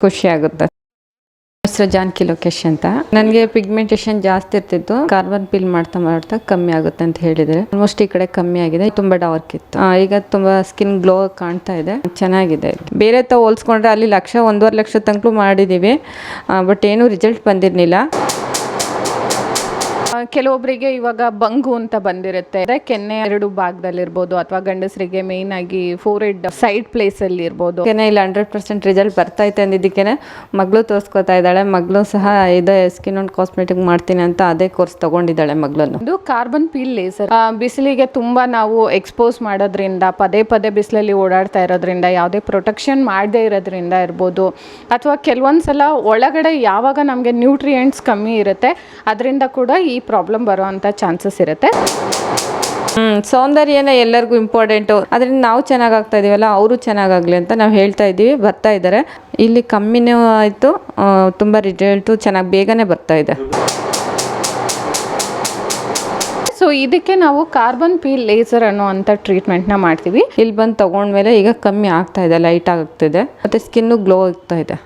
ಖುಷಿ ಆಗುತ್ತೆ ಹೆಸರು ಜಾನ್ಕಿ ಲೋಕೇಶ್ ಅಂತ. ನನಗೆ ಪಿಗ್ಮೆಂಟೇಷನ್ ಜಾಸ್ತಿ ಇರ್ತಿತ್ತು. ಕಾರ್ಬನ್ ಪಿಲ್ ಮಾಡ್ತಾ ಮಾಡ್ತಾ ಕಮ್ಮಿ ಆಗುತ್ತೆ ಅಂತ ಹೇಳಿದ್ರೆ. ಆಲ್ಮೋಸ್ಟ್ ಈ ಕಡೆ ಕಮ್ಮಿ ಆಗಿದೆ. ತುಂಬಾ ಡಾರ್ಕ್ ಇತ್ತು. ಈಗ ತುಂಬಾ ಸ್ಕಿನ್ ಗ್ಲೋ ಕಾಣ್ತಾ ಇದೆ. ಚೆನ್ನಾಗಿದೆ. ಬೇರೆ ತ ಹೋಲ್ಸ್ಕೊಂಡ್ರೆ ಅಲ್ಲಿ ಲಕ್ಷ ಒಂದೂವರೆ ಲಕ್ಷ ತನಕ ಮಾಡಿದ್ದೀವಿ. ಬಟ್ ಏನೂ ರಿಸಲ್ಟ್ ಬಂದಿರಲಿಲ್ಲ. ಕೆಲವೊಬ್ಬರಿಗೆ ಇವಾಗ ಬಂಗು ಅಂತ ಬಂದಿರುತ್ತೆ. ಅದೇ ಕೆನ್ನೆ ಎರಡು ಭಾಗದಲ್ಲಿರ್ಬೋದು ಅಥವಾ ಗಂಡಸರಿಗೆ ಮೇನ್ ಆಗಿ ಫೋರ್ ಹೆಡ್ ಸೈಡ್ ಪ್ಲೇಸ್ ಅಲ್ಲಿ ಇರ್ಬೋದು. ಕೆನೆ ಇಲ್ಲಿ ಹಂಡ್ರೆಡ್ ಪರ್ಸೆಂಟ್ ರಿಸಲ್ಟ್ ಬರ್ತೈತೆ ಅಂದಿದ್ದಕ್ಕೆ ಮಗಳು ತೋರಿಸ್ಕೊತಾ ಇದ್ದಾಳೆ. ಮಗಳು ಸಹ ಇದೇ ಸ್ಕಿನ್ ಒಂದು ಕಾಸ್ಮೆಟಿಕ್ ಮಾಡ್ತೀನಿ ಅಂತ ಅದೇ ಕೋರ್ಸ್ ತಗೊಂಡಿದ್ದಾಳೆ ಮಗಳನ್ನು. ಇದು ಕಾರ್ಬನ್ ಪೀಲ್ ಲೇಸರ್ ಬಿಸಿಲಿಗೆ ತುಂಬಾ ನಾವು ಎಕ್ಸ್ಪೋಸ್ ಮಾಡೋದ್ರಿಂದ ಪದೇ ಪದೇ ಬಿಸಿಲಲ್ಲಿ ಓಡಾಡ್ತಾ ಇರೋದ್ರಿಂದ ಯಾವುದೇ ಪ್ರೊಟೆಕ್ಷನ್ ಮಾಡದೇ ಇರೋದ್ರಿಂದ ಇರ್ಬೋದು. ಅಥವಾ ಕೆಲವೊಂದು ಸಲ ಒಳಗಡೆ ಯಾವಾಗ ನಮಗೆ ನ್ಯೂಟ್ರಿಯೆಂಟ್ಸ್ ಕಮ್ಮಿ ಇರುತ್ತೆ ಅದರಿಂದ ಕೂಡ ಈ ಪ್ರಾಬ್ಲಮ್ ಬರುವಂಥ ಚಾನ್ಸಸ್ ಇರುತ್ತೆ. ಹ್ಮ್ ಸೌಂದರ್ಯನೇ ಎಲ್ಲರಿಗೂ ಇಂಪಾರ್ಟೆಂಟು ಅದರಿಂದ ನಾವು ಚೆನ್ನಾಗಾಗ್ತಾ ಇದೀವಲ್ಲ ಅವರು ಚೆನ್ನಾಗಾಗಲಿ ಅಂತ ನಾವು ಹೇಳ್ತಾ ಇದ್ದೀವಿ ಬರ್ತಾ ಇದ್ದಾರೆ. ಇಲ್ಲಿ ಕಮ್ಮಿನೂ ಆಯಿತು ತುಂಬ ರಿಸಲ್ಟು ಚೆನ್ನಾಗಿ ಬೇಗನೆ ಬರ್ತಾ ಇದೆ. ಸೊ ಇದಕ್ಕೆ ನಾವು ಕಾರ್ಬನ್ ಪೀಲ್ ಲೇಸರ್ ಅನ್ನೋ ಅಂತ ಟ್ರೀಟ್ಮೆಂಟ್ನ ಮಾಡ್ತೀವಿ. ಇಲ್ಲಿ ಬಂದು ತಗೊಂಡ್ಮೇಲೆ ಈಗ ಕಮ್ಮಿ ಆಗ್ತಾ ಇದೆ ಲೈಟ್ ಆಗ್ತಿದೆ. ಮತ್ತು ಸ್ಕಿನ್ನು ಗ್ಲೋ ಆಗ್ತಾ ಇದೆ.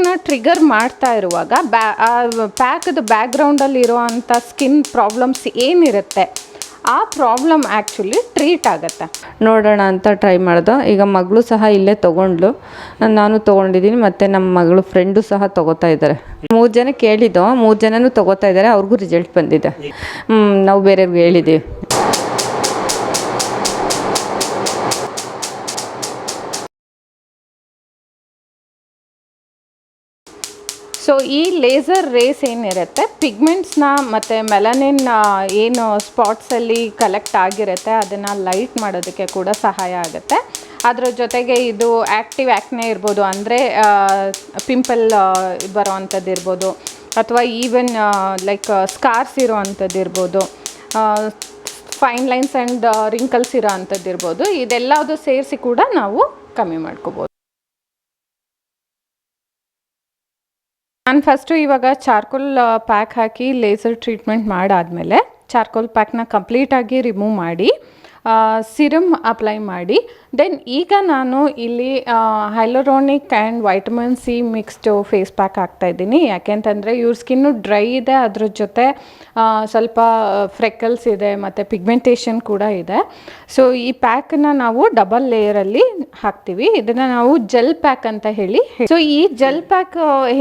ಪ್ಯಾಕ್ನ ಟ್ರಿಗರ್ ಮಾಡ್ತಾ ಇರುವಾಗ ಬ್ಯಾ ಪ್ಯಾಕ್ದು ಬ್ಯಾಕ್ಗ್ರೌಂಡಲ್ಲಿ ಇರುವಂಥ ಸ್ಕಿನ್ ಪ್ರಾಬ್ಲಮ್ಸ್ ಏನಿರುತ್ತೆ, ಆ ಪ್ರಾಬ್ಲಮ್ ಆ್ಯಕ್ಚುಲಿ ಟ್ರೀಟ್ ಆಗುತ್ತೆ. ನೋಡೋಣ ಅಂತ ಟ್ರೈ ಮಾಡ್ದೆ. ಈಗ ಮಗಳು ಸಹ ಇಲ್ಲೇ ತೊಗೊಂಡ್ಲು ನಾನು ತೊಗೊಂಡಿದ್ದೀನಿ, ಮತ್ತು ನಮ್ಮ ಮಗಳು ಫ್ರೆಂಡು ಸಹ ತೊಗೋತಾ ಇದ್ದಾರೆ. ಮೂರು ಜನ ಕೇಳಿದ್ದು, ಮೂರು ಜನನೂ ತೊಗೋತಾ ಇದ್ದಾರೆ, ಅವ್ರಿಗೂ ರಿಸಲ್ಟ್ ಬಂದಿದೆ. ನಾವು ಬೇರೆಯವ್ರಿಗೆ ಹೇಳಿದ್ದೀವಿ. ಸೊ ಈ ಲೇಸರ್ ರೇಸ್ ಏನಿರುತ್ತೆ? ಪಿಗ್ಮೆಂಟ್ಸ್ನ ಮತ್ತು ಮೆಲನಿನ್ ಏನು ಸ್ಪಾಟ್ಸಲ್ಲಿ ಕಲೆಕ್ಟ್ ಆಗಿರುತ್ತೆ, ಅದನ್ನು ಲೈಟ್ ಮಾಡೋದಕ್ಕೆ ಕೂಡ ಸಹಾಯ ಆಗುತ್ತೆ. ಅದರ ಜೊತೆಗೆ ಇದು ಆ್ಯಕ್ಟಿವ್ ಆ್ಯಕ್ನೇ ಇರ್ಬೋದು, ಅಂದರೆ ಪಿಂಪಲ್ ಬರೋ ಅಂಥದ್ದು ಇರ್ಬೋದು, ಅಥವಾ ಈವನ್ ಲೈಕ್ ಸ್ಕಾರ್ಸ್ ಇರೋ ಅಂಥದ್ದು ಇರ್ಬೋದು ಫೈನ್ ಲೈನ್ಸ್ ಆ್ಯಂಡ್ ರಿಂಕಲ್ಸ್ ಇರೋ ಅಂಥದ್ದು ಇರ್ಬೋದು, ಇದೆಲ್ಲದು ಸೇರಿಸಿ ಕೂಡ ನಾವು ಕಮ್ಮಿ ಮಾಡ್ಕೋಬೋದು. ನಾನು ಫಸ್ಟು ಇವಾಗ ಚಾರ್ಕೋಲ್ ಪ್ಯಾಕ್ ಹಾಕಿ ಲೇಸರ್ ಟ್ರೀಟ್ಮೆಂಟ್ ಮಾಡಾದಮೇಲೆ ಚಾರ್ಕೋಲ್ ಪ್ಯಾಕ್ನ ಕಂಪ್ಲೀಟಾಗಿ ರಿಮೂವ್ ಮಾಡಿ ಸಿರಮ್ ಅಪ್ಲೈ ಮಾಡಿ. ದೆನ್ ಈಗ ನಾನು ಇಲ್ಲಿ hyaluronic and vitamin C mixed face pack ಹಾಕ್ತಾಯಿದ್ದೀನಿ ಯಾಕೆಂತಂದರೆ ಇವ್ರ ಸ್ಕಿನ್ನು ಡ್ರೈ ಇದೆ, ಅದ್ರ ಜೊತೆ ಸ್ವಲ್ಪ ಫ್ರೆಕಲ್ಸ್ ಇದೆ, ಮತ್ತು ಪಿಗ್ಮೆಂಟೇಷನ್ ಕೂಡ ಇದೆ. ಸೊ ಈ ಪ್ಯಾಕನ್ನ ನಾವು ಡಬಲ್ ಲೇಯರಲ್ಲಿ ಹಾಕ್ತೀವಿ. ಇದನ್ನು ನಾವು ಜೆಲ್ ಪ್ಯಾಕ್ ಅಂತ ಹೇಳಿ ಸೊ ಈ ಜೆಲ್ ಪ್ಯಾಕ್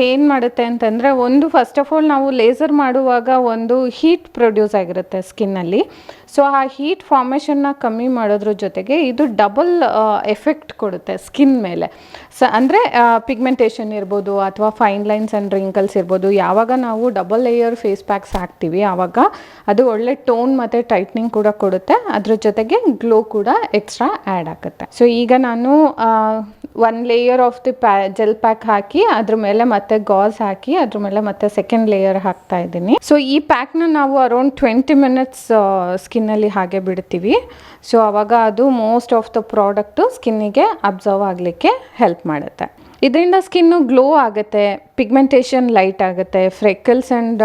ಏನು ಮಾಡುತ್ತೆ ಅಂತಂದರೆ ಒಂದು ಫಸ್ಟ್ ಆಫ್ ಆಲ್ ನಾವು ಲೇಸರ್ ಮಾಡುವಾಗ ಒಂದು ಹೀಟ್ ಪ್ರೊಡ್ಯೂಸ್ ಆಗಿರುತ್ತೆ ಸ್ಕಿನ್ನಲ್ಲಿ ಸೊ ಆ ಹೀಟ್ ಫಾರ್ಮೇಷನ್ನ ಕಮ್ಮಿ ಮಾಡೋದ್ರ ಜೊತೆಗೆ ಇದು ಡಬಲ್ ಎಫೆಕ್ಟ್ ಕೊಡುತ್ತೆ ಸ್ಕಿನ್ ಮೇಲೆ. ಸ ಅಂದರೆ ಪಿಗ್ಮೆಂಟೇಷನ್ ಇರ್ಬೋದು ಅಥವಾ ಫೈನ್ ಲೈನ್ಸ್ ಆ್ಯಂಡ್ ರಿಂಕಲ್ಸ್ ಇರ್ಬೋದು. ಯಾವಾಗ ನಾವು ಡಬಲ್ ಲೇಯರ್ ಫೇಸ್ ಪ್ಯಾಕ್ಸ್ ಹಾಕ್ತೀವಿ ಆವಾಗ ಅದು ಒಳ್ಳೆ ಟೋನ್ ಮತ್ತು ಟೈಟ್ನಿಂಗ್ ಕೂಡ ಕೊಡುತ್ತೆ. ಅದ್ರ ಜೊತೆಗೆ ಗ್ಲೋ ಕೂಡ ಎಕ್ಸ್ಟ್ರಾ ಆ್ಯಡ್ ಆಗುತ್ತೆ. ಸೊ ಈಗ ನಾನು ಒನ್ ಲೇಯರ್ ಆಫ್ ದಿ ಪ್ಯಾ ಜೆಲ್ ಪ್ಯಾಕ್ ಹಾಕಿ, ಅದ್ರ ಮೇಲೆ ಮತ್ತೆ ಗಾಸ್ ಹಾಕಿ, ಅದ್ರ ಮೇಲೆ ಮತ್ತೆ ಸೆಕೆಂಡ್ ಲೇಯರ್ ಹಾಕ್ತಾ ಇದ್ದೀನಿ. ಸೊ ಈ ಪ್ಯಾಕ್ನ ನಾವು ಅರೌಂಡ್ ಟ್ವೆಂಟಿ ಮಿನಿಟ್ಸ್ ಸ್ಕಿನ್ನಲ್ಲಿ ಹಾಗೆ ಬಿಡ್ತೀವಿ. ಸೊ ಅವಾಗ ಅದು ಮೋಸ್ಟ್ ಆಫ್ ದ ಪ್ರಾಡಕ್ಟು ಸ್ಕಿನ್ನಿಗೆ ಅಬ್ಸರ್ವ್ ಆಗಲಿಕ್ಕೆ ಹೆಲ್ಪ್ ಮಾಡುತ್ತೆ. ಇದರಿಂದ ಸ್ಕಿನ್ನು ಗ್ಲೋ ಆಗುತ್ತೆ ಪಿಗ್ಮೆಂಟೇಷನ್ ಲೈಟ್ ಆಗುತ್ತೆ ಫ್ರೆಕಲ್ಸ್ ಆ್ಯಂಡ್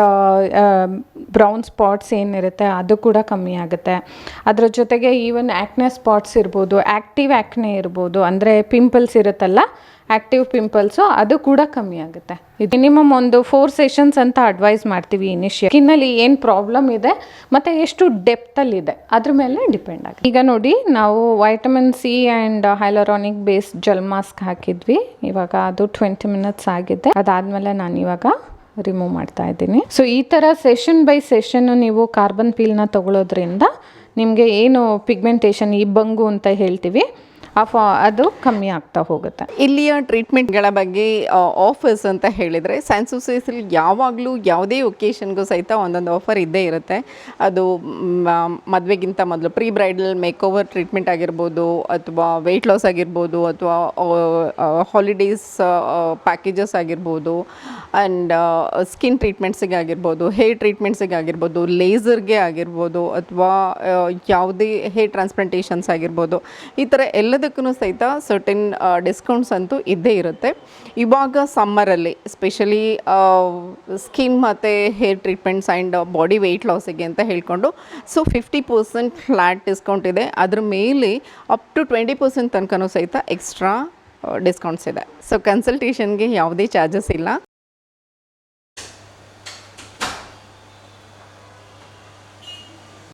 ಬ್ರೌನ್ ಸ್ಪಾಟ್ಸ್ ಏನಿರುತ್ತೆ, ಅದು ಕೂಡ ಕಮ್ಮಿ ಆಗುತ್ತೆ. ಅದರ ಜೊತೆಗೆ ಈವನ್ ಆ್ಯಕ್ನೆ ಸ್ಪಾಟ್ಸ್ ಇರ್ಬೋದು ಆ್ಯಕ್ಟಿವ್ ಆ್ಯಕ್ನೆ ಇರ್ಬೋದು, ಅಂದರೆ ಪಿಂಪಲ್ಸ್ ಇರುತ್ತಲ್ಲ ಆ್ಯಕ್ಟಿವ್ ಪಿಂಪಲ್ಸು ಅದು ಕೂಡ ಕಮ್ಮಿ ಆಗುತ್ತೆ. ಇದು ಮಿನಿಮಮ್ ಒಂದು ಫೋರ್ ಸೆಷನ್ಸ್ ಅಂತ ಅಡ್ವೈಸ್ ಮಾಡ್ತೀವಿ ಇನಿಷಿಯಲ್ ಸ್ಕಿನ್ನಲ್ಲಿ ಏನು ಪ್ರಾಬ್ಲಮ್ ಇದೆ, ಮತ್ತು ಎಷ್ಟು ಡೆಪ್ತಲ್ಲಿದೆ ಅದ್ರ ಮೇಲೆ ಡಿಪೆಂಡ್ ಆಗುತ್ತೆ. ಈಗ ನೋಡಿ, ನಾವು vitamin C and hyaluronic base gel mask ಹಾಕಿದ್ವಿ. ಇವಾಗ ಅದು ಟ್ವೆಂಟಿ ಮಿನಿಟ್ಸ್ ಆಗಿದೆ. ಅದಾದಮೇಲೆ ನಾನು ಇವಾಗ ರಿಮೂವ್ ಮಾಡ್ತಾ ಇದ್ದೀನಿ. ಸೊ ಈ ಥರ ಸೆಷನ್ ಬೈ ಸೆಷನ್ ನೀವು ಕಾರ್ಬನ್ ಪೀಲ್ನ ತಗೊಳ್ಳೋದ್ರಿಂದ ನಿಮಗೆ ಏನು ಪಿಗ್ಮೆಂಟೇಷನ್ ಈ ಬಂಗು ಅಂತ ಹೇಳ್ತೀವಿ. ಆ ಅದು ಕಮ್ಮಿ ಆಗ್ತಾ ಹೋಗುತ್ತೆ. ಇಲ್ಲಿಯ ಟ್ರೀಟ್ಮೆಂಟ್ಗಳ ಬಗ್ಗೆ ಆಫರ್ಸ್ ಅಂತ ಹೇಳಿದರೆ ಸ್ಯಾನ್ಸೂಸೈಸಲ್ಲಿ ಯಾವಾಗಲೂ ಯಾವುದೇ ಒಕೇಶನ್ಗೂ ಸಹಿತ ಒಂದೊಂದು ಆಫರ್ ಇದ್ದೇ ಇರುತ್ತೆ. ಅದು ಮದುವೆಗಿಂತ ಮೊದಲು pre bridal make over treatment ಆಗಿರ್ಬೋದು, ಅಥವಾ ವೆಯ್ಟ್ ಲಾಸ್ ಆಗಿರ್ಬೋದು ಅಥವಾ ಹಾಲಿಡೇಸ್ ಪ್ಯಾಕೇಜಸ್ ಆಗಿರ್ಬೋದು ಆ್ಯಂಡ್ ಸ್ಕಿನ್ ಟ್ರೀಟ್ಮೆಂಟ್ಸಿಗೆ ಆಗಿರ್ಬೋದು ಹೇರ್ ಟ್ರೀಟ್ಮೆಂಟ್ಸಿಗೆ ಆಗಿರ್ಬೋದು ಲೇಸರ್ಗೆ ಆಗಿರ್ಬೋದು, ಅಥವಾ ಯಾವುದೇ ಹೇರ್ ಟ್ರಾನ್ಸ್ಪ್ಲಾಂಟೇಷನ್ಸ್ ಆಗಿರ್ಬೋದು, ಈ ಥರ ಎಲ್ಲದಕ್ಕೂ ಎಲ್ಲದಕ್ಕೂ ಸಹಿತ ಸರ್ಟೆನ್ ಡಿಸ್ಕೌಂಟ್ಸ್ ಅಂತೂ ಇದ್ದೇ ಇರುತ್ತೆ. ಇವಾಗ ಸಮ್ಮರಲ್ಲಿ ಸ್ಪೆಷಲಿ ಸ್ಕಿನ್ ಮತ್ತು hair treatments and body weight ಲಾಸಿಗೆ ಅಂತ ಹೇಳಿಕೊಂಡು so fifty percent flat discount ಇದೆ. ಅದ್ರ ಮೇಲೆ ಅಪ್ ಟು ಟ್ವೆಂಟಿ ಪರ್ಸೆಂಟ್ ತನಕನೂ ಸಹಿತ ಎಕ್ಸ್ಟ್ರಾ ಡಿಸ್ಕೌಂಟ್ಸ್ ಇದೆ. ಸೊ ಕನ್ಸಲ್ಟೇಷನ್ಗೆ ಯಾವುದೇ ಚಾರ್ಜಸ್ ಇಲ್ಲ.